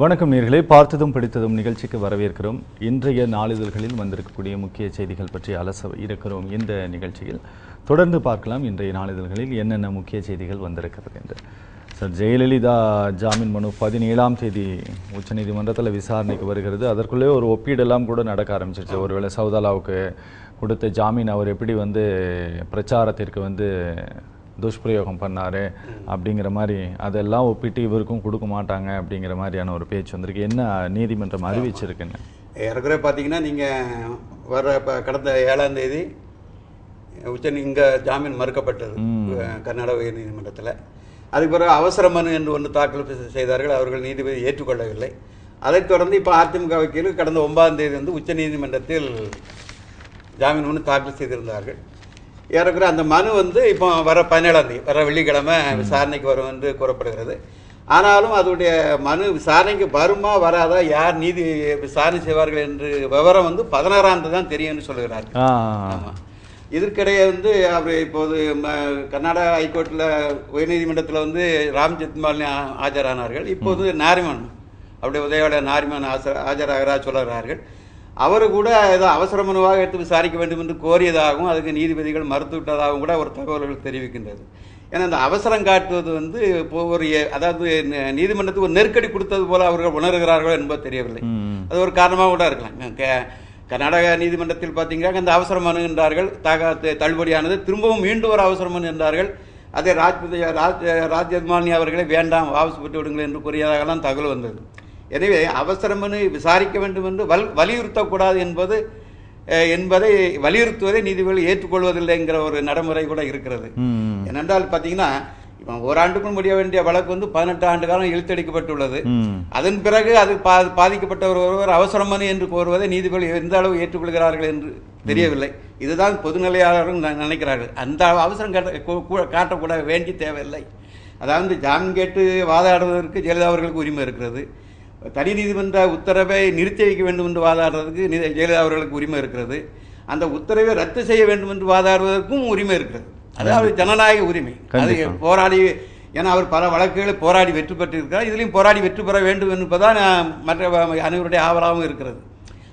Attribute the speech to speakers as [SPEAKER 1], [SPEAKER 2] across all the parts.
[SPEAKER 1] வணக்கம் நேர்களே. பார்த்ததும் படித்ததும் நிகழ்ச்சிக்கு வரவேற்கிறோம். இன்றைய நாளிதழ்களில் வந்திருக்கக்கூடிய முக்கிய செய்திகள் பற்றி அலச இருக்கிறோம் இந்த நிகழ்ச்சியில். தொடர்ந்து பார்க்கலாம் இன்றைய நாளிதழ்களில் என்னென்ன முக்கிய செய்திகள் வந்திருக்கிறது என்று. சார் ஜெயலலிதா ஜாமீன் மனு பதினேழாம் தேதி உச்சநீதிமன்றத்தில் விசாரணைக்கு வருகிறது. அதற்குள்ளே ஒரு ஒப்பீடெல்லாம் கூட நடக்க ஆரம்பிச்சிருச்சு. ஒருவேளை சவுதாலாவுக்கு கொடுத்த ஜாமீன் அவர் எப்படி வந்து பிரச்சாரத்திற்கு வந்து துஷ்பிரயோகம் பண்ணாரு அப்படிங்கிற மாதிரி அதெல்லாம் ஒப்பிட்டு இவருக்கும் கொடுக்க மாட்டாங்க அப்படிங்கிற மாதிரியான ஒரு பேச்சு வந்திருக்கு. என்ன நீதிமன்றம் அறிவிச்சிருக்குன்னு?
[SPEAKER 2] ஏறக்குறைய பார்த்தீங்கன்னா நீங்கள் வர இப்போ கடந்த ஏழாம் தேதி உச்ச இங்கே ஜாமீன் மறுக்கப்பட்டது கர்நாடக உயர் நீதிமன்றத்தில் அதுக்கு பிறகு அவசர மனு என்று ஒன்று தாக்கல் செய்தார்கள். அவர்கள் நீதிபதி ஏற்றுக்கொள்ளவில்லை. அதைத் தொடர்ந்து இப்போ அதிமுக வக்கீல் கடந்த ஒன்பதாம் தேதி வந்து உச்ச நீதிமன்றத்தில் ஜாமீன் மனு தாக்கல் செய்திருந்தார்கள். ஏறக்குறைய அந்த மனு வந்து இப்போ வர பதினேழாம் தேதி வர வெள்ளிக்கிழமை விசாரணைக்கு வரும் என்று கூறப்படுகிறது. ஆனாலும் அதோடைய மனு விசாரணைக்கு வருமா வராதா யார் நீதி விசாரணை செய்வார்கள் என்று விவரம் வந்து பதினாறாம் தேதி தான் தெரியும்னு சொல்லுகிறார்
[SPEAKER 1] ஆ.
[SPEAKER 2] ஆமா. இதற்கிடையே வந்து அவர் இப்போது கர்நாடகா ஹைகோர்ட்டில் உயர்நீதிமன்றத்தில் வந்து ராம் ஜெத்மாலினி ஆஜரானார்கள். இப்போது நாரிமன் அப்படியே உதயவாட நாரிமன் ஆச- ஆஜராகிறா சொல்லுகிறார்கள். அவர் கூட ஏதோ அவசர மனுவாக எடுத்து விசாரிக்க வேண்டும் என்று கோரியதாகவும் அதுக்கு நீதிபதிகள் மறுத்துவிட்டதாகவும் கூட ஒரு தகவல்கள் தெரிவிக்கின்றது. ஏன்னா இந்த அவசரம் காட்டுவது வந்து ஒரு அதாவது நீதிமன்றத்துக்கு ஒரு நெருக்கடி கொடுத்தது போல அவர்கள் உணர்கிறார்களோ என்பது தெரியவில்லை. அது ஒரு காரணமாக கூட இருக்கலாம். கர்நாடக நீதிமன்றத்தில் பார்த்தீங்கன்னா அந்த அவசர மனு என்றார்கள். தக தள்ளுபடியானது. திரும்பவும் மீண்டும் ஒரு அவசர மனு என்றார்கள். அதே ராஜ் ராஜ் ராஜ் ஜெத்மாலினி அவர்களை வேண்டாம் வாபஸ் பெற்று விடுங்கள் என்று கூறியதாகலாம் தகவல் வந்தது. எனவே அவசர மனு விசாரிக்க வேண்டும் என்று வல் வலியுறுத்தக்கூடாது என்பது என்பதை வலியுறுத்துவதை நீதிபதிகள் ஏற்றுக்கொள்வதில்லைங்கிற ஒரு நடைமுறை கூட இருக்கிறது. ஏனென்றால் பார்த்தீங்கன்னா இப்போ ஓராண்டுக்குள் முடிய வேண்டிய வழக்கு வந்து பதினெட்டு ஆண்டு காலம் இழுத்தடிக்கப்பட்டுள்ளது. அதன் பிறகு அது பா பாதிக்கப்பட்டவர் ஒருவர் அவசர மனு என்று கோருவதை நீதிபதி எந்த அளவு ஏற்றுக்கொள்கிறார்கள் என்று தெரியவில்லை. இதுதான் பொதுநிலையாளர்கள் நினைக்கிறார்கள். அந்த அவசரம் காட்ட காட்டக்கூட வேண்டி தேவையில்லை. அதாவது ஜாமீன் கேட்டு வாதாடுவதற்கு ஜெயலலிதா அவர்களுக்கு உரிமை இருக்கிறது. தனி நீதிமன்ற உத்தரவை நிறுத்தி வைக்க வேண்டும் என்று வாதாடுறதுக்கு ஜெயலலிதா அவர்களுக்கு உரிமை இருக்கிறது. அந்த உத்தரவை ரத்து செய்ய வேண்டும் என்று வாதாடுவதற்கும் உரிமை இருக்கிறது. அதாவது ஜனநாயக உரிமை. அது. போராடி ஏன்னா அவர் பல வழக்குகளை போராடி வெற்றி பெற்றிருக்கிறார். இதுலையும் போராடி வெற்றி பெற வேண்டும் என்பதுதான் மற்ற அனைவருடைய ஆவலாகவும் இருக்கிறது.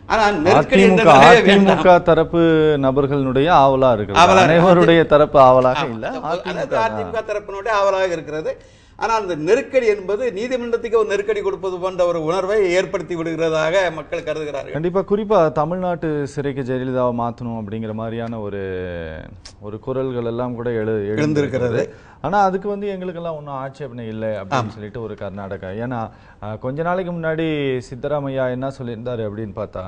[SPEAKER 1] அதிமுக தரப்பு நபர்களுடைய ஆவலா இருக்கு. அனைவருடைய தரப்பு ஆவலாக இல்ல. அதிமுக
[SPEAKER 2] தரப்பினுடைய ஆவலாக இருக்கிறது. ஆனால் அந்த நெருக்கடி என்பது நீதிமன்றத்துக்கு ஒரு நெருக்கடி கொடுப்பது போன்ற ஒரு உணர்வை ஏற்படுத்தி விடுகிறதாக மக்கள் கருதுகிறார்கள்.
[SPEAKER 1] கண்டிப்பா குறிப்பா தமிழ்நாட்டு சிறைக்கு ஜெயலலிதாவை மாத்தணும் அப்படிங்கிற மாதிரியான ஒரு ஒரு குரல்கள் எல்லாம் கூட எழு எழுந்திருக்கிறது. ஆனா அதுக்கு வந்து எங்களுக்கெல்லாம் ஒன்றும் ஆட்சேபனை இல்லை அப்படின்னு சொல்லிட்டு ஒரு கர்நாடகா. ஏன்னா கொஞ்ச நாளைக்கு முன்னாடி சித்தராமையா என்ன சொல்லியிருந்தாரு அப்படின்னு பார்த்தா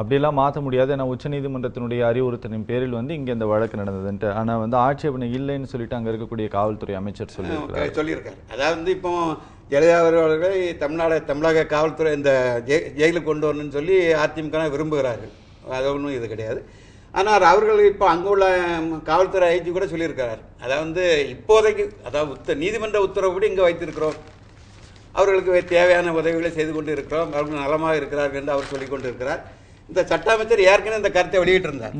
[SPEAKER 1] அப்படிலாம் மாற்ற முடியாது. ஏன்னா உச்சநீதிமன்றத்தினுடைய அறிவுறுத்தலின் பேரில் வந்து இங்கே இந்த வழக்கு நடந்ததுன்ட்டு. ஆனால் வந்து ஆட்சேபனை இல்லைன்னு சொல்லிட்டு அங்கே இருக்கக்கூடிய காவல்துறை அமைச்சர் சொல்லியிருக்கிறார்.
[SPEAKER 2] சொல்லியிருக்காரு. அதாவது இப்போ ஜெயலலிதா அவர்களை தமிழ்நாடு தமிழக காவல்துறை இந்த ஜெய் ஜெயிலுக்கு கொண்டு வரணும்னு சொல்லி அதிமுக விரும்புகிறார்கள். அது ஒன்றும் இது கிடையாது. ஆனால் அவர்கள் இப்போ அங்கே உள்ள காவல்துறை ஐஜி கூட சொல்லியிருக்கிறார். அதாவது வந்து இப்போதைக்கு அதாவது உத்த நீதிமன்ற உத்தரவுப்படி இங்கே வைத்திருக்கிறோம். அவர்களுக்கு தேவையான உதவிகளை செய்து கொண்டு இருக்கிறோம். அவர்கள் நலமாக இருக்கிறார்கள் என்று அவர் சொல்லிக் கொண்டு இருக்கிறார் இந்த சட்ட அமைச்சர் ஏற்கனவே இந்த கருத்தை வெளியிட்டிருந்தார்.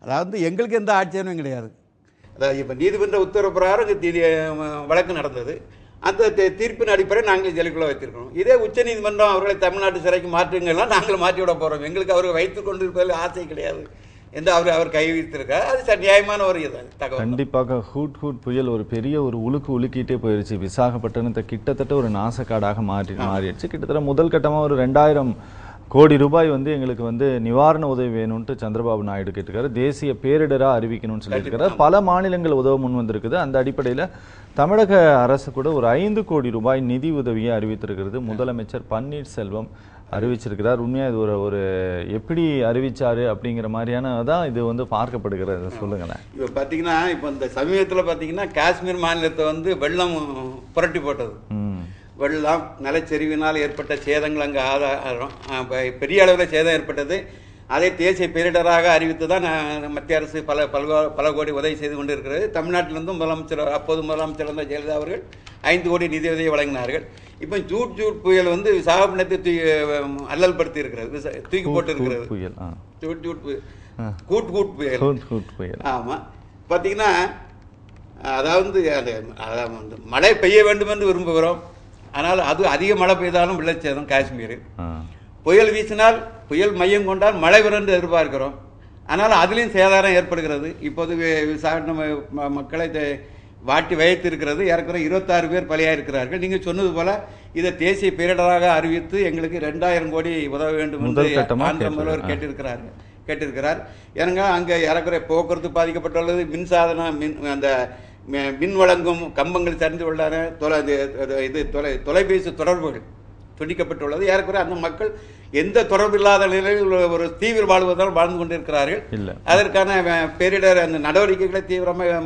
[SPEAKER 2] அதாவது எங்களுக்கு எந்த ஆட்சேபனையும் கிடையாது. அதாவது இப்போ நீதிமன்ற உத்தரவு பிரகாரம் வழக்கு நடந்தது. அந்த தீர்ப்பின் அடிப்படையில் நாங்கள் ஜெயிலுக்குள்ள வைத்திருக்கிறோம். இதே உச்சநீதிமன்றம் அவர்களை தமிழ்நாட்டு சிறைக்கு மாற்றுங்கன்னா நாங்கள் மாற்றி விட போகிறோம் எங்களுக்கு அவர்கள் வைத்துக் கொண்டிருப்பதில் ஆசை கிடையாது என்று அவர் அவர் கை வைத்திருக்கார் அது ச- நியாயமான ஒரு இது தகவல்.
[SPEAKER 1] கண்டிப்பாக ஹூட் ஹூட் புயல் ஒரு பெரிய ஒரு உலுக்கு உலுக்கிட்டே போயிருச்சு. விசாகப்பட்டினத்தை கிட்டத்தட்ட ஒரு நாசக்காடாக மாறி மாறிடுச்சு. கிட்டத்தட்ட முதல் கட்டமா ஒரு ரெண்டாயிரம் கோடி ரூபாய் வந்து எங்களுக்கு வந்து நிவாரண உதவி வேணும்ட்டு சந்திரபாபு நாயுடு கேட்டிருக்காரு. தேசிய பேரிடரா அறிவிக்கணும்னு சொல்லியிருக்காரு. பல மாநிலங்கள் உதவ முன் வந்திருக்குது அந்த அடிப்படையில தமிழக அரசு கூட ஒரு ஐந்து கோடி ரூபாய் நிதி உதவியை அறிவித்திருக்கிறது. முதலமைச்சர் பன்னீர்செல்வம் அறிவிச்சிருக்கிறார். உண்மையா இது ஒரு ஒரு எப்படி அறிவிச்சாரு அப்படிங்கிற மாதிரியான தான் இது வந்து பார்க்கப்படுகிறது. சொல்லுங்களேன்.
[SPEAKER 2] இப்போ பார்த்தீங்கன்னா இப்போ இந்த சமீபத்தில் பார்த்தீங்கன்னா காஷ்மீர் மாநிலத்தை வந்து வெள்ளம் புரட்டி போட்டது. வெள்ளம் நிலச்சரிவினால் ஏற்பட்ட சேதங்கள் அங்கே ஆதாரம் பெரிய அளவில் சேதம் ஏற்பட்டது. அதை தேசிய பேரிடராக அறிவித்து தான் மத்திய அரசு பல பல்கோ பல கோடி உதவி செய்து கொண்டு இருக்கிறது தமிழ்நாட்டிலிருந்தும் முதலமைச்சர் அப்போது முதலமைச்சர் இருந்த ஜெயலலிதா அவர்கள் ஐந்து கோடி நிதியுதவி வழங்கினார்கள். இப்போ ஜூட் ஜூட் புயல் வந்து விசாகப்பட்டினத்தை தூக்கி அல்லல் படுத்தி இருக்கிறது தூக்கி போட்டு இருக்கிறது
[SPEAKER 1] புயல்
[SPEAKER 2] ஜூட் ஜூட் புயல். கூட் கூட் புயல்.
[SPEAKER 1] புயல்.
[SPEAKER 2] ஆமாம் பார்த்தீங்கன்னா அதாவது அது அதாவது மழை பெய்ய வேண்டும் என்று விரும்புகிறோம். ஆனால் அது அதிக மழை பெய்தாலும் வெள்ளச்சேதம் காஷ்மீரில்
[SPEAKER 1] ஆ.
[SPEAKER 2] புயல் வீசினால் புயல் மையம் கொண்டால் மழை என்று எதிர்பார்க்கிறோம். ஆனால் அதிலையும் சேதாரம் ஏற்படுகிறது. இப்போது வி- விசாரணை ம- ம- மக்களை வாட்டி வைத்திருக்கிறது. ஏறக்குறைய இருபத்தாறு பேர் பலியாக இருக்கிறார்கள் நீங்கள் சொன்னது போல இதை தேசிய பேரிடராக அறிவித்து எங்களுக்கு ரெண்டாயிரம் கோடி உதவ வேண்டும் என்று ஆந்திர முதல்வர். கேட்டிருக்கிறார்கள் கேட்டிருக்கிறார் ஏனுங்க அங்கே ஏறக்குறைய போக்குவரத்து பாதிக்கப்பட்டுள்ளது. மின்சாதனம் மின் அந்த மின் வழங்கும் கம்பங்கள் சரிந்து உள்ளன தொலை இது- தொலை தொலைபேசி தொடர்புகள் துண்டிக்கப்பட்டுள்ளது. ஏறக்குறைய அந்த மக்கள் எந்த தொடர்பு இல்லாத நிலையில் ஒரு தீவில் வாழ்வதால் வாழ்ந்து கொண்டிருக்கிறார்கள்.
[SPEAKER 1] இல்ல.
[SPEAKER 2] அதற்கான பேரிடர் அந்த நடவடிக்கைகளை தீவிரமாக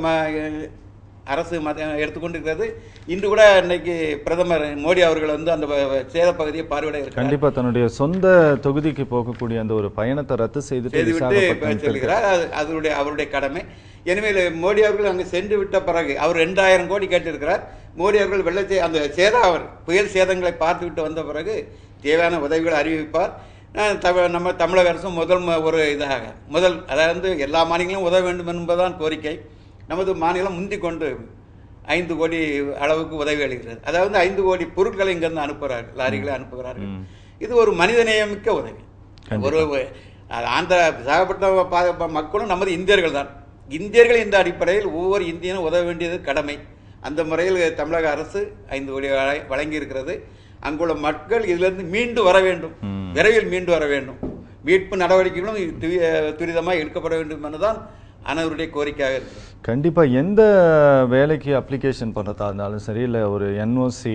[SPEAKER 2] அரசு மத- எடுத்துக்கொண்டிருக்கிறது. இன்று கூட இன்னைக்கு பிரதமர் மோடி அவர்கள் வந்து அந்த சேத பகுதியை பார்வையிட
[SPEAKER 1] கண்டிப்பா தன்னுடைய சொந்த தொகுதிக்கு போகக்கூடிய அந்த ஒரு பயணத்தை ரத்து செய்துட்டு
[SPEAKER 2] செய்துவிட்டு செல்கிறார். அது அதனுடைய அவருடைய கடமை. எனவே மோடி அவர்கள் அங்கு சென்று விட்ட பிறகு அவர் ரெண்டாயிரம் கோடி கேட்டிருக்கிறார். மோடி அவர்கள் வெள்ளச்சே அந்த சேதாவர் புயல் சேதங்களை பார்த்துவிட்டு வந்த பிறகு தேவையான உதவிகளை அறிவிப்பார். தமிழ் நம்ம தமிழக அரசும் முதல் ஒரு இதாக முதல் அதாவது எல்லா மாநிலங்களும் உதவ வேண்டும் என்பதுதான் கோரிக்கை. நமது மாநிலம் முந்திக் கொண்டு ஐந்து கோடி அளவுக்கு உதவி அளிக்கிறது. அதாவது ஐந்து கோடி பொருட்களை இங்கிருந்து அனுப்புகிறார்கள் லாரிகளை அனுப்புகிறார்கள். இது ஒரு மனிதநேயமிக்க உதவி. ஒரு ஆந்திர விசாகப்பட்ட பா- பா- மக்களும் நமது இந்தியர்கள் தான். இந்தியர்கள் இந்த அடிப்படையில் ஒவ்வொரு இந்தியனும் உதவ வேண்டியது கடமை. அந்த முறையில் தமிழக அரசு ஐந்து கோடி வழ- வழங்கி இருக்கிறது அங்குள்ள மக்கள் இதிலிருந்து மீண்டு வர வேண்டும். விரைவில் மீண்டு வர வேண்டும். மீட்பு நடவடிக்கைகளும் துரி- துரிதமாக எடுக்கப்பட வேண்டும் என்றுதான் அனைவருடைய கோரிக்கையாக இருக்கிறது
[SPEAKER 1] கண்டிப்பா எந்த வேலைக்கு அப்ளிகேஷன் பண்ணுறதா இருந்தாலும் சரி இல்லை ஒரு என்ஓசி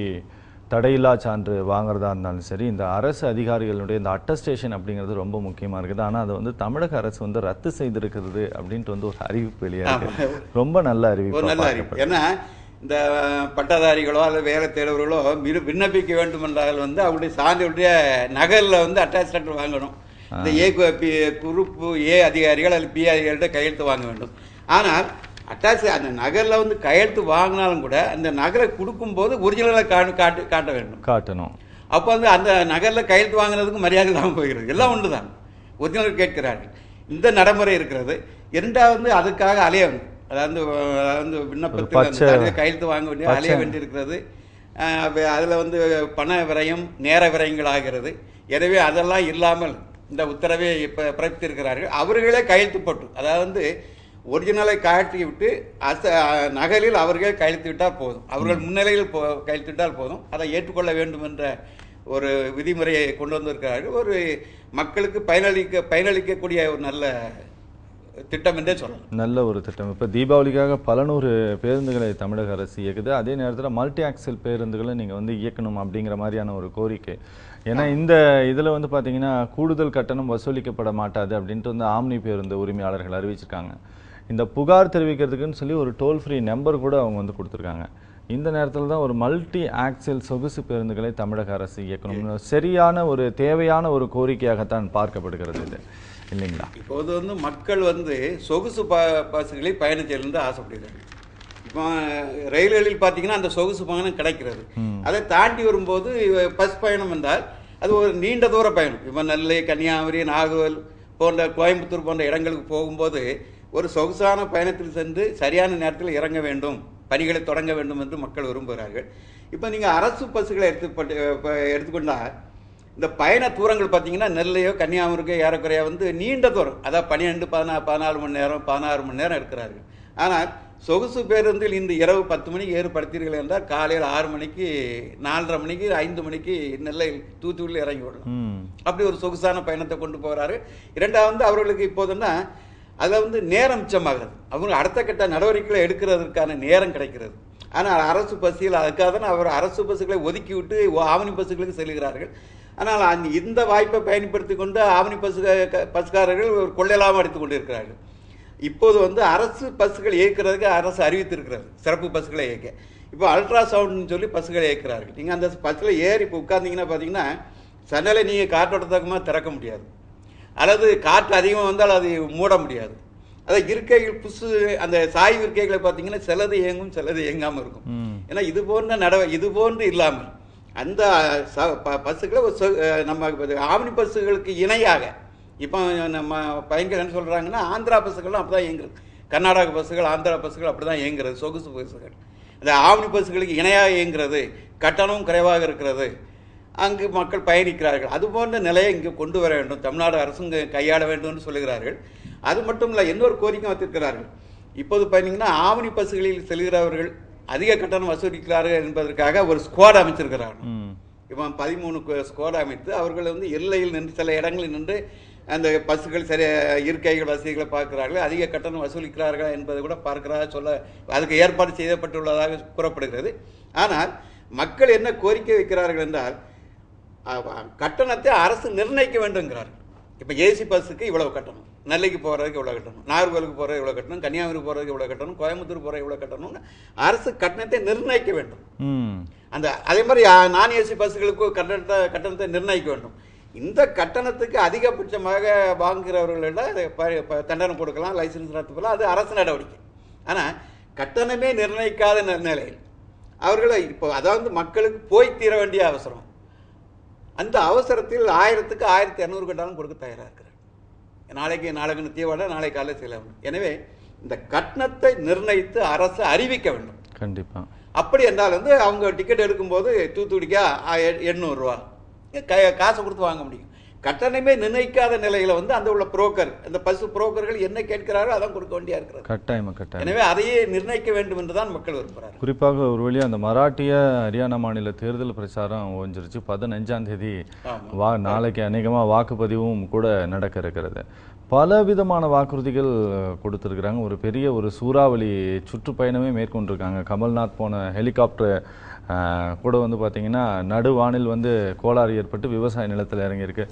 [SPEAKER 1] தடையில்லா சான்று வாங்குறதா இருந்தாலும் சரி இந்த அரசு அதிகாரிகளுடைய இந்த அட்டஸ்டேஷன் அப்படிங்கிறது ரொம்ப முக்கியமா இருக்குது. ஆனா அதை வந்து தமிழக அரசு வந்து ரத்து செய்திருக்கிறது அப்படின்ட்டு வந்து ஒரு அறிவிப்பு வெளியாக இருக்கு. ரொம்ப நல்ல அறிவிப்பு
[SPEAKER 2] நல்ல அறிவு ஏன்னா இந்த பட்டதாரிகளோ அல்லது வேலை தேடுவர்களோ விரு- விண்ணப்பிக்க வேண்டும் என்றால் வந்து அவருடைய சான்றிதழுடைய நகலில் வந்து அட்டாச் லெட்டர் வாங்கணும். இந்த ஏ குரூப்பு ஏ அதிகாரிகள் அல்லது பி அதிகாரிகிட்ட கையெழுத்து வாங்க வேண்டும். ஆனால் அட்டாச் அந்த நகலில் வந்து கையெழுத்து வாங்கினாலும் கூட அந்த நகலை கொடுக்கும்போது ஒரிஜினலை காட்டு காட்டு காட்ட வேண்டும்.
[SPEAKER 1] காட்டணும்.
[SPEAKER 2] அப்போ வந்து அந்த நகரில் கையெழுத்து வாங்குறதுக்கு மரியாதை இல்லாமல் போகிறது எல்லாம் ஒன்று தான் ஒரிஜினல் கேட்கிறார்கள். இந்த நடைமுறை இருக்கிறது. இரண்டாவது வந்து அதுக்காக அலைய வேண்டும். அதாவது அதாவது விண்ணப்பத்தில் கையெழுத்து வாங்க வேண்டிய அலைய வேண்டியிருக்கிறது. அதில் வந்து பண விரயம் நேர விரயங்கள் ஆகிறது. எனவே அதெல்லாம் இல்லாமல் இந்த உத்தரவை இப்போ பிறப்பித்திருக்கிறார்கள். அவர்களே கையெழுத்து போட்டு அதாவது வந்து ஒரிஜினலை காட்டி விட்டு அச நகலில் அவர்களே கையெழுத்து விட்டால் போதும். அவர்கள் முன்னிலையில் போ கையெழுத்து விட்டால் போதும். அதை ஏற்றுக்கொள்ள வேண்டும் என்ற ஒரு விதிமுறையை கொண்டு வந்திருக்கிறார்கள். ஒரு மக்களுக்கு பயனளிக்க பயனளிக்கக்கூடிய ஒரு நல்ல திட்டம் என்றே சொல்லலாம்.
[SPEAKER 1] நல்ல ஒரு திட்டம். இப்போ தீபாவளிக்காக பல நூறு பேருந்துகளை தமிழக அரசு இயக்குது. அதே நேரத்தில் மல்டி ஆக்சல் பேருந்துகளை நீங்கள் வந்து இயக்கணும் அப்படிங்கிற மாதிரியான ஒரு கோரிக்கை. ஏன்னா இந்த இதில் வந்து பார்த்தீங்கன்னா கூடுதல் கட்டணம் வசூலிக்கப்பட மாட்டாது அப்படின்ட்டு வந்து ஆம்னி பேருந்து உரிமையாளர்கள் அறிவிச்சிருக்காங்க. இந்த புகார் தெரிவிக்கிறதுக்குன்னு சொல்லி ஒரு டோல் ஃப்ரீ நம்பர் கூட அவங்க வந்து கொடுத்துருக்காங்க. இந்த நேரத்தில் தான் ஒரு மல்டி ஆக்சல் சொகுசு பேருந்துகளை தமிழக அரசு இயக்கணும் சரியான ஒரு தேவையான ஒரு கோரிக்கையாகத்தான் பார்க்கப்படுகிறது இது. இல்லைங்களா?
[SPEAKER 2] இப்போது வந்து மக்கள் வந்து சொகுசு ப பஸ்களில் பயணம் செய்யணும்னு ஆசைப்படுகிறார்கள் இப்போ ரயில்களில் பார்த்தீங்கன்னா அந்த சொகுசு பயணம் கிடைக்கிறது. அதை தாண்டி வரும்போது பஸ் பயணம் என்றால் அது ஒரு நீண்ட தூர பயணம். இப்போ நெல்லை கன்னியாகுமரி நாகர்கோவில் போன்ற கோயம்புத்தூர் போன்ற இடங்களுக்கு போகும்போது ஒரு சொகுசான பயணத்தில் சென்று சரியான நேரத்தில் இறங்க வேண்டும். பணிகளை தொடங்க வேண்டும் என்று மக்கள் விரும்புகிறார்கள். இப்போ நீங்கள் அரசு பஸ்ஸுகளை எடுத்து எடுத்துக்கொண்டால் இந்த பயண தூரங்கள் பார்த்தீங்கன்னா நெல்லையோ கன்னியாகுமரிக்கோ ஏறக்குறைய வந்து நீண்ட தூரம். அதாவது பன்னிரெண்டு பதினா பதினாலு மணி நேரம் பதினாறு மணி நேரம் எடுக்கிறார்கள் ஆனால் சொகுசு பேருந்தில் இந்த இரவு பத்து மணிக்கு ஏற்படுத்தீர்கள் என்றால் காலையில் ஆறு மணிக்கு நாலரை மணிக்கு ஐந்து மணிக்கு நெல்லையில் தூத்துக்குடியில் இறங்கி விடலாம். அப்படி ஒரு சொகுசான பயணத்தை கொண்டு போகிறாரு இரண்டாவது அவர்களுக்கு இப்போதுன்னா அதில் வந்து நேரம் மிச்சமாகிறது. அவங்க அடுத்த கட்ட நடவடிக்கைகளை எடுக்கிறதுக்கான நேரம் கிடைக்கிறது. ஆனால் அரசு பஸ்ஸில் அதுக்காக தான் அவர் அரசு பஸ்ஸுகளை ஒதுக்கி விட்டு ஆவணி பஸ்ஸுகளுக்கு செல்கிறார்கள். ஆனால் அந்த இந்த வாய்ப்பை பயன்படுத்தி கொண்டு ஆவணி பஸ் பஸ்காரர்கள் ஒரு கொள்ளையலாமல் அடித்து கொண்டு இருக்கிறார்கள் இப்போது வந்து அரசு பஸ்ஸுகள் இயக்கிறதுக்கு அரசு அறிவித்திருக்கிறது. சிறப்பு பஸ்ஸுகளை இயக்க. இப்போ அல்ட்ரா சவுண்ட்னு சொல்லி பஸ்ஸுகளை இயக்கிறார்கள். நீங்கள் அந்த பஸ்ஸில் ஏறி இப்போ உட்கார்ந்தீங்கன்னா பார்த்தீங்கன்னா சன்னலை நீங்கள் காற்றோட்டத்தக்கமாக திறக்க முடியாது. அல்லது காற்று அதிகமாக வந்தால் அது மூட முடியாது. அதை இருக்கைகள் புசு அந்த சாய்வு இருக்கைகளை பார்த்தீங்கன்னா சிலது இயங்கும் சிலது இயங்காமல் இருக்கும். ஏன்னா இது போன்ற நடவ இது போன்று இல்லாமல் அந்த ச- ப- பஸ்ஸுகளை ஒரு சொ- நம்ம ஆவணி பஸ்ஸுகளுக்கு இணையாக. இப்போ நம்ம பயங்கரன்னு சொல்கிறாங்கன்னா ஆந்திரா பஸ்ஸுகளும் அப்படி தான் இயங்குறது கர்நாடக பஸ்ஸுகள் ஆந்திரா பஸ்ஸுகள் அப்படி தான் இயங்குறது சொகுசு பஸ்ஸுகள். இந்த ஆவணி பஸ்ஸுகளுக்கு இணையாக இயங்குகிறது கட்டணமும் குறைவாக இருக்கிறது. அங்கு மக்கள் பயணிக்கிறார்கள். அது போன்ற நிலையை இங்கே கொண்டு வர வேண்டும். தமிழ்நாடு அரசும் கையாள வேண்டும் என்று சொல்லுகிறார்கள். அது மட்டும் இல்லை இன்னொரு கோரிக்கை வைத்திருக்கிறார்கள். இப்போது பார்த்தீங்கன்னா ஆவணி பஸ்ஸுகளில் செல்கிறவர்கள் அதிக கட்டணம் வசூலிக்கிறார்கள் என்பதற்காக ஒரு ஸ்குவாட் அமைச்சிருக்கிறார்கள்.
[SPEAKER 1] ம்.
[SPEAKER 2] இப்போ பதிமூணு ஸ்குவாட் அமைத்து அவர்கள் வந்து எல்லையில் நின்று சில இடங்களில் நின்று அந்த பஸ்ஸுகள் சரி இருக்கைகள் வசதிகளை பார்க்கிறார்கள். அதிக கட்டணம் வசூலிக்கிறார்கள் என்பதை கூட பார்க்கிறதாக சொல்ல அதுக்கு ஏற்பாடு செய்யப்பட்டுள்ளதாக கூறப்படுகிறது. ஆனால் மக்கள் என்ன கோரிக்கை வைக்கிறார்கள் என்றால் கட்டணத்தை அரசு நிர்ணயிக்க வேண்டுங்கிறார்கள் இப்போ ஏசி பஸ்ஸுக்கு இவ்வளவு கட்டணம். நெல்லைக்கு போகிறதுக்கு இவ்வளோ கட்டணம். நாகர்கோவிலுக்கு போகிறது இவ்வளோ கட்டணம். கன்னியாகுமரி போகிறதுக்கு இவ்வளோ கட்டணம். கோயம்புத்தூர் போகிற இவ்வளோ கட்டணம்னு அரசு கட்டணத்தை நிர்ணயிக்க வேண்டும். அந்த அதே மாதிரி நான் ஏசி பஸ்ஸுகளுக்கு கட்டணத்தை கட்டணத்தை நிர்ணயிக்க வேண்டும். இந்த கட்டணத்துக்கு அதிகபட்சமாக வாங்குகிறவர்களிடம் அதை ப- ப- தண்டனை கொடுக்கலாம் லைசன்ஸ் ரத்து பண்ணலாம். அது அரசு நடவடிக்கை. ஆனால் கட்டணமே நிர்ணயிக்காத நிலையில் அவர்களை இப்போ அதாவது மக்களுக்கு போய் தீர வேண்டிய அவசரம். அந்த அவசரத்தில் ஆயிரத்துக்கு ஆயிரத்தி இரநூறு கட்டாலும் கொடுக்க தயாராக இருக்கிறார். நாளைக்கு நாளைக்கு தீவாட நாளை காலை செல்ல எனவே இந்த கட்டணத்தை நிர்ணயித்து அரசு அறிவிக்க வேண்டும்.
[SPEAKER 1] கண்டிப்பா.
[SPEAKER 2] அப்படி என்றால் வந்து அவங்க டிக்கெட் எடுக்கும்போது தூத்துக்குடிக்கா எண்ணூறுரூவா க காசு கொடுத்து வாங்க முடியும். கட்டணமே நிர்ணயிக்காத நிலையில வந்து அந்த உள்ள புரோக்கர் அந்த பசு புரோக்கர்கள் என்ன கேட்கிறாரோ அதான் கொடுக்க வேண்டியா இருக்கிறது.
[SPEAKER 1] கட்டாயமா கட்டாயம்.
[SPEAKER 2] எனவே அதையே நிர்ணயிக்க வேண்டும் என்று தான் மக்கள் விரும்புகிறார்கள்.
[SPEAKER 1] குறிப்பாக ஒரு வழி அந்த மராட்டிய ஹரியானா மாநில தேர்தல் பிரச்சாரம் ஓஞ்சிருச்சு. பதினஞ்சாம் தேதி. வா நாளைக்கு அநேகமா வாக்குப்பதிவும் கூட நடக்க இருக்கிறது. பல விதமான வாக்குறுதிகள் கொடுத்துருக்குறாங்க. ஒரு பெரிய ஒரு சூறாவளி சுற்றுப்பயணமே மேற்கொண்டிருக்காங்க. கமல்நாத் போன ஹெலிகாப்டர் கூட வந்து பார்த்தீங்கன்னா நடுவானில் வந்து கோளாறு ஏற்பட்டு விவசாய நிலத்தில் இறங்கியிருக்கு.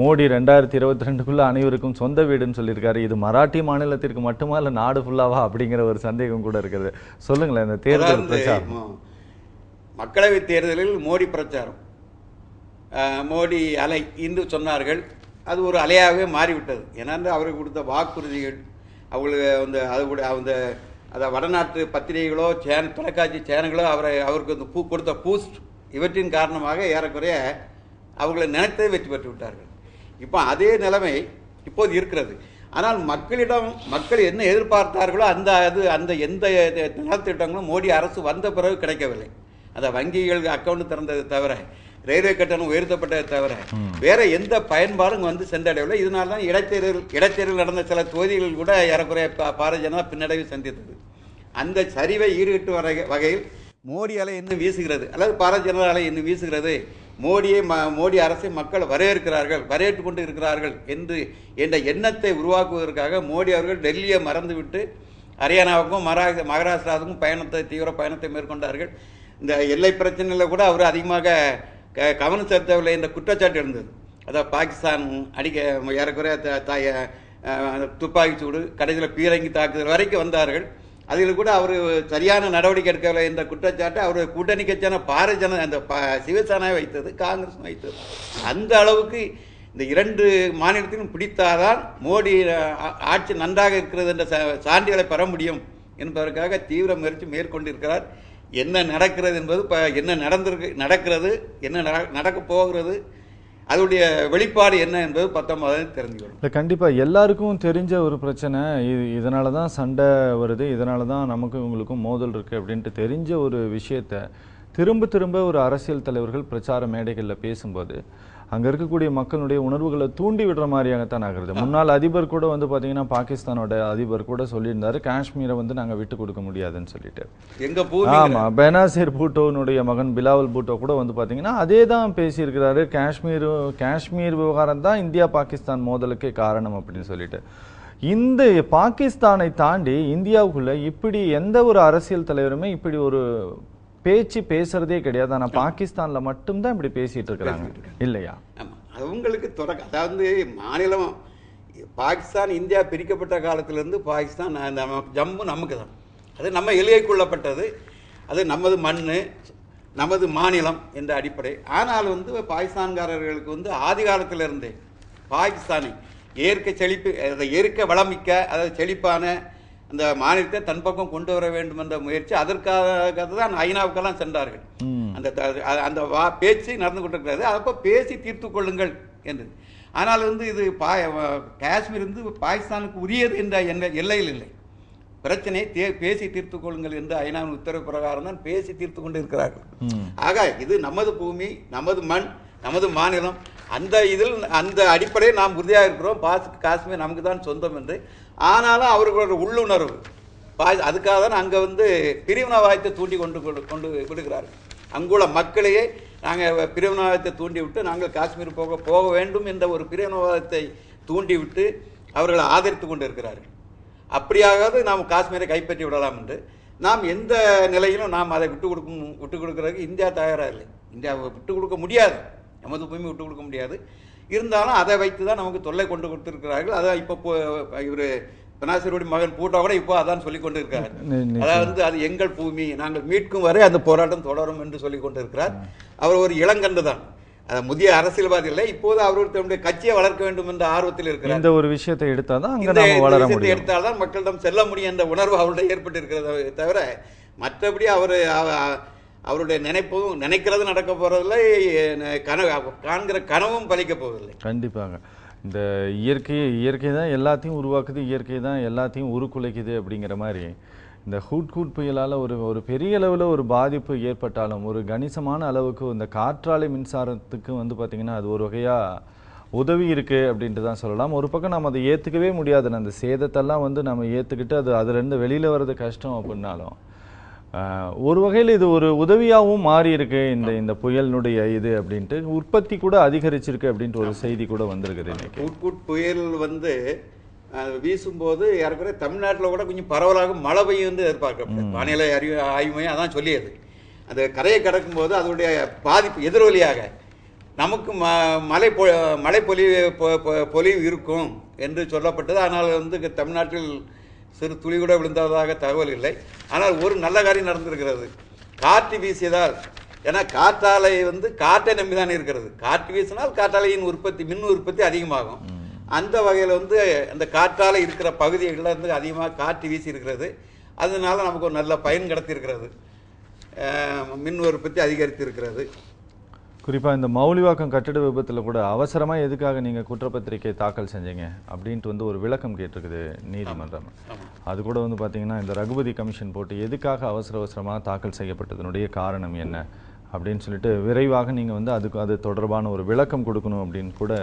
[SPEAKER 1] மோடி ரெண்டாயிரத்தி இருபத்தி ரெண்டுக்குள்ள அனைவருக்கும் சொந்த வீடுன்னு சொல்லியிருக்காரு. இது மராட்டி மாநிலத்திற்கு மட்டுமா இல்லை நாடு ஃபுல்லாவா அப்படிங்கிற ஒரு சந்தேகம் கூட இருக்குது. சொல்லுங்களேன் இந்த தேர்தல் பிரச்சாரம்.
[SPEAKER 2] மக்களவைத் தேர்தலில் மோடி பிரச்சாரம். மோடி அலை இன்று சொன்னார்கள். அது ஒரு அலையாகவே மாறிவிட்டது. ஏன்னா அவருக்கு கொடுத்த வாக்குறுதிகள் அவங்களுக்கு அந்த அது கூட அந்த அந்த வடநாட்டு பத்திரிகைகளோ சேன தொலைக்காட்சி சேனல்களோ அவரை அவருக்கு அந்த பூ கொடுத்த பூஸ்ட் இவற்றின் காரணமாக ஏறக்குறைய அவர்களை நினைத்தே வெற்றி பெற்று விட்டார்கள். இப்போ அதே நிலைமை இப்போது இருக்கிறது. ஆனால் மக்களிடம் மக்கள் என்ன எதிர்பார்த்தார்களோ அந்த அது அந்த எந்த நலத்திட்டங்களும் மோடி அரசு வந்த பிறகு கிடைக்கவில்லை. அந்த வங்கிகள் அக்கௌண்ட் திறந்ததை தவிர ரயில்வே கட்டணம் உயர்த்தப்பட்டதை தவிர வேற எந்த பயன்பாடும் வந்து சென்றடையவில்லை. இதனால தான் இடைத்தேர்தல் இடைத்தேர்தல் நடந்த சில தொகுதிகளில் கூட ஏறக்குறைய பாரதிய ஜனதா பின்னடைவு சந்தித்தது. அந்த சரிவை ஈடுகட்டு வர வகையில் மோடி அலை இன்னும் வீசுகிறது. அல்லது பாரதிய ஜனதா அலை இன்னும் வீசுகிறது. மோடியை ம- மோடி அரசை மக்கள் வரவேற்கிறார்கள் வரவேற்று கொண்டு இருக்கிறார்கள் என்று என்ற எண்ணத்தை உருவாக்குவதற்காக மோடி அவர்கள் டெல்லியை மறந்துவிட்டு ஹரியானாவுக்கும் மரா மகாராஷ்டிராவுக்கும் பயணத்தை தீவிர பயணத்தை மேற்கொண்டார்கள். இந்த எல்லை பிரச்சனையில் கூட அவர் அதிகமாக க- கவனம் செலுத்தவில்லை என்ற குற்றச்சாட்டு இருந்தது. அதாவது பாகிஸ்தான் அடிக்க ஏறக்குறைய த- தாய துப்பாக்கி சூடு கடைசியில் பீரங்கி தாக்குதல் வரைக்கும் வந்தார்கள். அதில் கூட அவர் சரியான நடவடிக்கை எடுக்கவில்லை என்ற குற்றச்சாட்டு அவர் கூட்டணி கட்சியான பாரதிய ஜனதா அந்த ப- சிவசேனாவை வைத்தது காங்கிரஸ் வைத்தது. அந்த அளவுக்கு இந்த இரண்டு மாநிலத்திலும் பிடித்தாதான் மோடி ஆட்சி நன்றாக இருக்கிறது என்ற ச சான்றுகளை பெற முடியும் என்பதற்காக தீவிர முயற்சி மேற்கொண்டிருக்கிறார். என்ன நடக்கிறது என்பது இப்போ என்ன நடந்திருக்கு நடக்கிறது என்ன நட- போகிறது அதனுடைய வெளிப்பாடு என்ன என்பது பத்தொன்பதாவது தெரிஞ்சுக்கணும்.
[SPEAKER 1] இல்லை கண்டிப்பாக எல்லாருக்கும் தெரிஞ்ச ஒரு பிரச்சனை இது இதனால தான் சண்டை வருது இதனால தான் நமக்கும் இவங்களுக்கும் மோதல் இருக்குது அப்படின்ட்டு தெரிஞ்ச ஒரு விஷயத்த திரும்ப திரும்ப ஒரு அரசியல் தலைவர்கள் பிரச்சார மேடைகளில் பேசும்போது அங்கே இருக்கக்கூடிய மக்களுடைய உணர்வுகளை தூண்டி விடுற மாதிரியாகத்தான் ஆகுறது. முன்னாள் அதிபர் கூட வந்து பார்த்தீங்கன்னா பாகிஸ்தானோட அதிபர் கூட சொல்லியிருந்தாரு காஷ்மீரை வந்து நாங்கள் விட்டு கொடுக்க முடியாதுன்னு சொல்லிட்டு.
[SPEAKER 2] எங்க பூமி
[SPEAKER 1] ஆமா பெனாசிர் பூட்டோனுடைய மகன் பிலாவல் பூட்டோ கூட வந்து பாத்தீங்கன்னா அதே தான் பேசியிருக்கிறாரு. காஷ்மீர் காஷ்மீர் விவகாரம் தான் இந்தியா பாகிஸ்தான் மோதலுக்கே காரணம் அப்படின்னு சொல்லிட்டு. இந்த பாகிஸ்தானை தாண்டி இந்தியாவுக்குள்ள இப்படி எந்த ஒரு அரசியல் தலைவருமே இப்படி ஒரு பேச்சு பேசுறதே கிடையாது. ஆனா பாகிஸ்தான்ல மட்டும்தான் இப்படி பேசிட்டு இருக்கிறாங்க. இல்லையா?
[SPEAKER 2] அவங்களுக்கு தொடக்க அதாவது மாநிலம் பாகிஸ்தான் இந்தியா பிரிக்கப்பட்ட காலத்திலிருந்து பாகிஸ்தான் ஜம்மு நமக்கு தான் அது நம்ம எல்லைக்குள்ளப்பட்டது அது நமது மண் நமது மாநிலம் என்ற அடிப்படை. ஆனால் வந்து பாகிஸ்தான்காரர்களுக்கு வந்து ஆதி காலத்திலிருந்தே பாகிஸ்தானை இயற்கை செழிப்பு அதை இயற்கை வளமிக்க அதாவது செழிப்பான அந்த மாநிலத்தை தன் பக்கம் கொண்டு வர வேண்டும் என்ற முயற்சி அதற்காக தான் ஐநாவுக்கெல்லாம் சென்றார்கள். அந்த அந்த வா பேச்சு நடந்து கொண்டிருக்கிறது. அப்போ பேசி தீர்த்து கொள்ளுங்கள் என்று. ஆனால் வந்து இது பா காஷ்மீர் வந்து பாகிஸ்தானுக்கு உரியது என்ற எல்லையில் இல்லை. பிரச்சனையை தே பேசி தீர்த்துக் கொள்ளுங்கள் என்று ஐநாவின் உத்தரவு பிரகாரம் தான் பேசி தீர்த்து கொண்டு இருக்கிறார்கள். ஆக இது நமது பூமி நமது மண் நமது மாநிலம். அந்த இதில் அந்த அடிப்படையில் நாம் உறுதியாக இருக்கிறோம். பாஸ் காஷ்மீர் நமக்கு தான் சொந்தம் என்று. ஆனாலும் அவர்களோட உள்ளுணர்வு. பா அதுக்காக தான் அங்கே வந்து பிரிவினவாயத்தை தூண்டி கொண்டு கொண்டு விடுகிறார்கள். அங்குள்ள மக்களையே நாங்கள் பிரிவினவாதத்தை தூண்டி விட்டு நாங்கள் காஷ்மீர் போக போக வேண்டும் என்ற ஒரு பிரிவினவாதத்தை தூண்டிவிட்டு அவர்களை ஆதரித்து கொண்டு இருக்கிறார்கள் அப்படியாவது நாம் காஷ்மீரை கைப்பற்றி விடலாம் என்று. நாம் எந்த நிலையிலும் நாம் அதை விட்டு கொடுக்கும் விட்டு கொடுக்கறதுக்கு இந்தியா தயாராக இல்லை. இந்தியாவை விட்டு கொடுக்க முடியாது. நமது பூமி விட்டு கொடுக்க முடியாது. இருந்தாலும் அதை வைத்து தான் நமக்கு தொல்லை கொண்டு கொடுத்துருக்கிறார்கள். அதான் இப்போ இவர் பெனாசிருடைய மகன் பூட்டா கூட இப்போ அதான் சொல்லி கொண்டு இருக்கிறார். அதாவது அது எங்கள் பூமி நாங்கள் மீட்கும் வரை அந்த போராட்டம் தொடரும் என்று சொல்லி கொண்டு இருக்கிறார் அவர் ஒரு இளங்கன்று தான். அது முதிய அரசியல்வாதி இல்லை. இப்போது அவர் தன்னுடைய கட்சியை வளர்க்க வேண்டும் என்ற ஆர்வத்தில் இருக்கிறார்.
[SPEAKER 1] இந்த ஒரு விஷயத்தை எடுத்தாதான் அங்க
[SPEAKER 2] இந்த விஷயத்தை எடுத்தால்தான் மக்களிடம் செல்ல முடியும் என்ற உணர்வு அவருடைய ஏற்பட்டு இருக்கிறத தவிர மற்றபடி அவர் அவ- அவருடைய நினைப்பும் நினைக்கிறது நடக்க போகிறதில்லை கனவு காண்கிற கனவும் பலிக்க போவதில்லை.
[SPEAKER 1] கண்டிப்பாங்க இந்த இயற்கை இயற்கை தான் எல்லாத்தையும் உருவாக்குது இயற்கை தான் எல்லாத்தையும் உருக்குலைக்குது அப்படிங்கிற மாதிரி இந்த ஹூட் ஹூட் புயலால் ஒரு ஒரு பெரிய அளவில் ஒரு பாதிப்பு ஏற்பட்டாலும் ஒரு கணிசமான அளவுக்கு இந்த காற்றாலை மின்சாரத்துக்கு வந்து பார்த்திங்கன்னா அது ஒரு வகையாக உதவி இருக்குது அப்படின்ட்டு தான் சொல்லலாம். ஒரு பக்கம் நம்ம அதை ஏற்றுக்கவே முடியாது. அந்த சேதத்தெல்லாம் வந்து நம்ம ஏற்றுக்கிட்டு அது அதுலேருந்து வெளியில் வர்றது கஷ்டம் அப்படின்னாலும் ஒரு வகையில் இது ஒரு உதவியாகவும் மாறி இருக்கு இந்த இந்த புயலினுடைய இது அப்படின்ட்டு. உற்பத்தி கூட அதிகரிச்சிருக்கு அப்படின்ட்டு ஒரு செய்தி கூட வந்திருக்குது இன்னைக்கு.
[SPEAKER 2] கூட்கூட் புயல் வந்து வீசும்போது ஏறக்குறைய தமிழ்நாட்டில் கூட கொஞ்சம் பரவலாக மழை பெய்யும் என்று எதிர்பார்க்கப்பட்டது வானிலை அறிவு ஆய்வு மையம் அதான் சொல்லியது. அந்த கரையை கடக்கும்போது அதனுடைய பாதிப்பு எதிரொலியாக நமக்கு ம மழை பொ மழை பொலிவு பொலிவு இருக்கும் என்று சொல்லப்பட்டது. ஆனால் வந்து தமிழ்நாட்டில் சிறு துளி கூட விழுந்ததாக தகவல் இல்லை. ஆனால் ஒரு நல்ல காரியம் நடந்திருக்கிறது. காற்று வீசியதால். ஏன்னா காற்றாலை வந்து காற்றை நம்பி தான் இருக்கிறது. காற்று வீசினால் காற்றாலையின் உற்பத்தி மின் உற்பத்தி அதிகமாகும். அந்த வகையில் வந்து அந்த காற்றாலை இருக்கிற பகுதிகளில் இருந்து அதிகமாக காற்று வீசி இருக்கிறது. அதனால நமக்கு ஒரு நல்ல பயன் கிடைத்திருக்கிறது. மின் உற்பத்தி அதிகரித்து
[SPEAKER 1] குறிப்பாக இந்த மௌலிவாக்கம் கட்டிட விபத்தில் கூட அவசரமாக எதுக்காக நீங்கள் குற்றப்பத்திரிக்கை தாக்கல் செஞ்சீங்க அப்படின்ட்டு வந்து ஒரு விளக்கம் கேட்டிருக்குது நீதிமன்றம். அது கூட வந்து பார்த்தீங்கன்னா இந்த ரகுபதி கமிஷன் போட்டு எதுக்காக அவசர அவசரமாக தாக்கல் செய்யப்பட்டதனுடைய காரணம் என்ன அப்படின்னு சொல்லிட்டு விரைவாக நீங்கள் வந்து அதுக்கு அது தொடர்பான ஒரு விளக்கம் கொடுக்கணும் அப்படின்னு கூட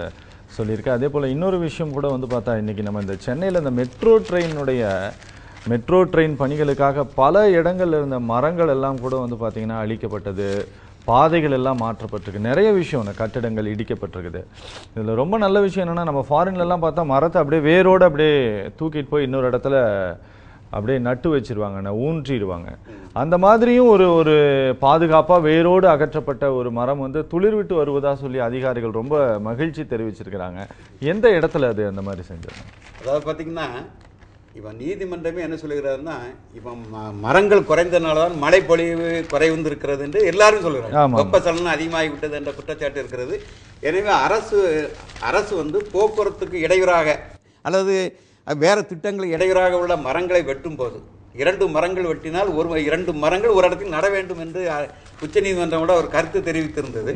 [SPEAKER 1] சொல்லியிருக்கு. அதே போல் இன்னொரு விஷயம் கூட வந்து பார்த்தா இன்னைக்கு நம்ம இந்த சென்னையில் இந்த மெட்ரோ ட்ரெயினுடைய மெட்ரோ ட்ரெயின் பணிகளுக்காக பல இடங்கள்ல இருந்த மரங்கள் எல்லாம் கூட வந்து பார்த்திங்கன்னா அழிக்கப்பட்டது. பாதைகள் எல்லாம் மாற்றப்பட்டிருக்கு. நிறைய விஷயம் இந்த கட்டிடங்கள் இடிக்கப்பட்டிருக்குது. இதில் ரொம்ப நல்ல விஷயம் என்னென்னா நம்ம ஃபாரின்லலாம் பார்த்தா மரத்தை அப்படியே வேரோடு அப்படியே தூக்கிட்டு போய் இன்னொரு இடத்துல அப்படியே நட்டு வச்சிருவாங்க ந- ஊன்றிடுவாங்க. அந்த மாதிரியும் ஒரு ஒரு பாதுகாப்பாக வேரோடு அகற்றப்பட்ட ஒரு மரம் வந்து துளிர்விட்டு வருவதாக சொல்லி அதிகாரிகள் ரொம்ப மகிழ்ச்சி தெரிவிச்சிருக்கிறாங்க. எந்த இடத்துல அது அந்த மாதிரி செஞ்சது
[SPEAKER 2] அதாவது பார்த்தீங்கன்னா இவன் நீதிமன்றமே என்ன சொல்லுகிறாருன்னா இவன் மரங்கள் குறைந்தனால தான் மழை பொழிவு குறைந்திருக்கிறது என்று எல்லாரும் சொல்கிறாங்க
[SPEAKER 1] ஆமா.
[SPEAKER 2] வெப்பசலனம் அதிகமாகி விட்டது என்ற குற்றச்சாட்டு இருக்கிறது. எனவே அரசு அரசு வந்து போக்குவரத்துக்கு இடையூறாக அல்லது வேற திட்டங்களுக்கு இடையூறாக உள்ள மரங்களை வெட்டும் போது இரண்டு மரங்கள் வெட்டினால் ஒரு இரண்டு மரங்கள் ஒரு இடத்தில் நட வேண்டும் என்று உச்சநீதிமன்றம் கூட ஒரு கருத்து தெரிவித்திருந்தது.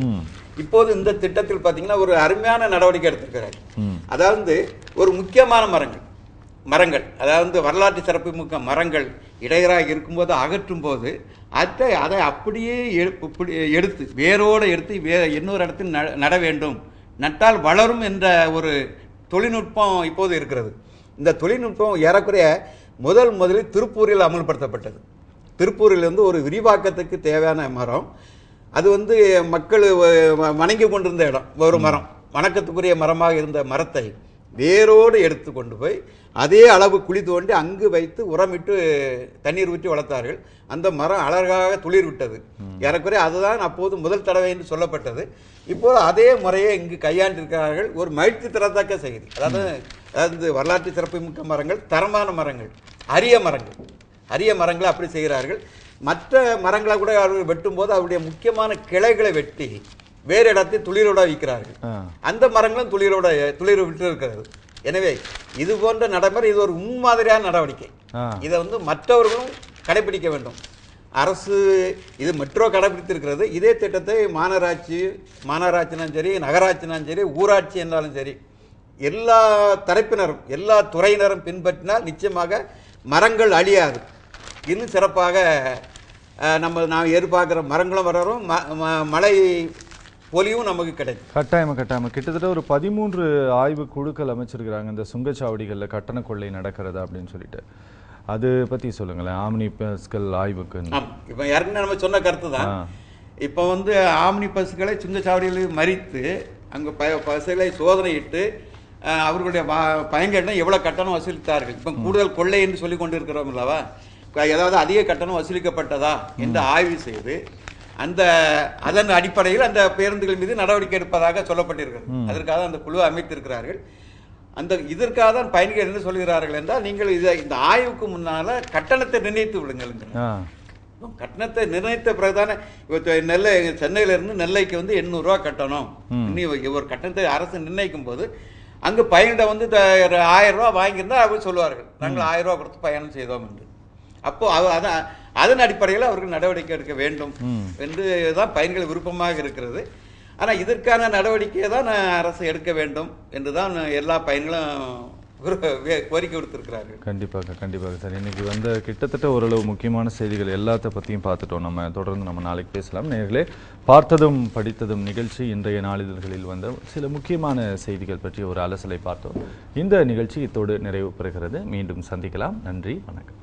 [SPEAKER 2] இப்போது இந்த திட்டத்தில் பார்த்தீங்கன்னா ஒரு அருமையான நடவடிக்கை எடுத்திருக்கிறார். அதாவது ஒரு முக்கியமான மரங்கள். மரங்கள் அதாவது வரலாற்று சிறப்புமிக்க மரங்கள் இடையராக இருக்கும்போது அகற்றும் போது அதை அதை அப்படியே எடுத்து வேரோடு எடுத்து வே இன்னொரு இடத்தில் நட- வேண்டும். நட்டால் வளரும் என்ற ஒரு தொழில்நுட்பம் இப்போது இருக்கிறது. இந்த தொழில்நுட்பம் ஏறக்குறைய முதல் முதலில் திருப்பூரில் அமல்படுத்தப்பட்டது. திருப்பூரில் வந்து ஒரு விரிவாக்கத்துக்கு தேவையான மரம். அது வந்து மக்கள் வணங்கி கொண்டிருந்த இடம் ஒரு மரம். வணக்கத்துக்குரிய மரமாக இருந்த மரத்தை வேரோடு எடுத்து கொண்டு போய் அதே அளவு குழி தோண்டி அங்கு வைத்து உரமிட்டு தண்ணீர் ஊற்றி வளர்த்தார்கள். அந்த மரம் அழகாக துளிர் விட்டது. ஏறக்குறைய அதுதான் அப்போது முதல் தடவை என்று சொல்லப்பட்டது. இப்போது அதே முறையை இங்கு கையாண்டிருக்கிறார்கள். ஒரு மகிழ்ச்சி தரத்தக்க செய்தி. அதாவது அதாவது வரலாற்று சிறப்புமிக்க மரங்கள் தரமான மரங்கள் அரிய மரங்கள். அரிய மரங்களை அப்படி செய்கிறார்கள். மற்ற மரங்களை கூட அவர்கள் வெட்டும்போது அவருடைய முக்கியமான கிளைகளை வெட்டி வேறு இடத்தில் துளிரோட வைக்கிறார்கள். அந்த மரங்களும் துளிரோட துளிர் விட்டு இருக்கிறது. எனவே இது போன்ற நடைமுறை இது ஒரு முன்மாதிரியான நடவடிக்கை. இதை வந்து மற்றவர்களும் கடைபிடிக்க வேண்டும். அரசு இது மெட்ரோ கடைபிடித்திருக்கிறது. இதே திட்டத்தை மாநகராட்சி மாநகராட்சினாலும் சரி நகராட்சினாலும் சரி ஊராட்சி என்றாலும் சரி எல்லா தரப்பினரும் எல்லா துறையினரும் பின்பற்றினால் நிச்சயமாக மரங்கள் அழியாது. இன்னும் சிறப்பாக நம்ம நாம் எதிர்பார்க்குற மரங்களும் வளரும். ம- மழை பொலிவும் நமக்கு கிடைக்கும்.
[SPEAKER 1] கட்டாயமா கட்டாயமா. கிட்டத்தட்ட ஒரு பதிமூன்று ஆய்வு குழுக்கள் அமைச்சிருக்கிறாங்க. இந்த சுங்கச்சாவடிகளில் கட்டண கொள்ளை நடக்கிறதா அப்படின்னு சொல்லிட்டு. அது பத்தி சொல்லுங்களேன். ஆம்னி பஸ்கள் ஆய்வுக்கு
[SPEAKER 2] இப்போ ஏற்கனவே நம்ம சொன்ன கருத்து தான். இப்போ வந்து ஆம்னி பஸ்களை சுங்கச்சாவடிகளில் மறித்து அங்கே ப பஸ்களை சோதனையிட்டு அவர்களுடைய ப- பயன்கட்டணம் எவ்வளோ கட்டணம் வசூலித்தார்கள்? இப்போ கூடுதல் கொள்ளை என்று சொல்லி கொண்டு இருக்கிறோம் அல்லவா? ஏதாவது அதிக கட்டணம் வசூலிக்கப்பட்டதா? என்று ஆய்வு செய்து அந்த அதன் அடிப்படையில் அந்த பேருந்துகள் மீது நடவடிக்கை எடுப்பதாக சொல்லப்பட்டிருக்கிறது. அதற்காக அந்த குழு அமைத்திருக்கிறார்கள். அந்த இதற்காக தான் பயணிகள் என்ன சொல்கிறார்கள் என்றால் நீங்கள் இதை இந்த ஆய்வுக்கு முன்னால கட்டணத்தை நிர்ணயித்து விடுங்கள் கட்டணத்தை நிர்ணயித்த பிறகுதானே இப்போ நெல்லை சென்னையில இருந்து நெல்லைக்கு வந்து எண்ணூறுரூவா கட்டணும். இன்னி ஒரு கட்டணத்தை அரசு நிர்ணயிக்கும் போது அங்கு பயணிட வந்து ஆயிரம் ரூபா வாங்கியிருந்தா அவர் சொல்லுவார்கள். நாங்கள் ஆயிரம் ரூபா கொடுத்து பயணம் செய்தோம் என்று. அப்போ அது அதான் அதன் அடிப்படையில் அவர்கள் நடவடிக்கை எடுக்க வேண்டும் என்று தான் பயணிகள் விருப்பமாக இருக்கிறது. ஆனால் இதற்கான நடவடிக்கையை தான் அரசு எடுக்க வேண்டும் என்று தான் எல்லா வே- கோரிக்கை விடுத்திருக்கிறார்கள்.
[SPEAKER 1] கண்டிப்பாக கண்டிப்பாக சார். இன்னைக்கு வந்து கிட்டத்தட்ட ஓரளவு முக்கியமான செய்திகள் எல்லாத்த பற்றியும் பார்த்துட்டோம். நம்ம தொடர்ந்து நம்ம நாளைக்கு பேசலாம். நேர்களே பார்த்ததும் படித்ததும் நிகழ்ச்சி இன்றைய நாளிதழ்களில் வந்த சில முக்கியமான செய்திகள் பற்றி ஒரு அலசலை பார்த்தோம். இந்த நிகழ்ச்சி இத்தோடு நிறைவு பெறுகிறது. மீண்டும் சந்திக்கலாம். நன்றி வணக்கம்.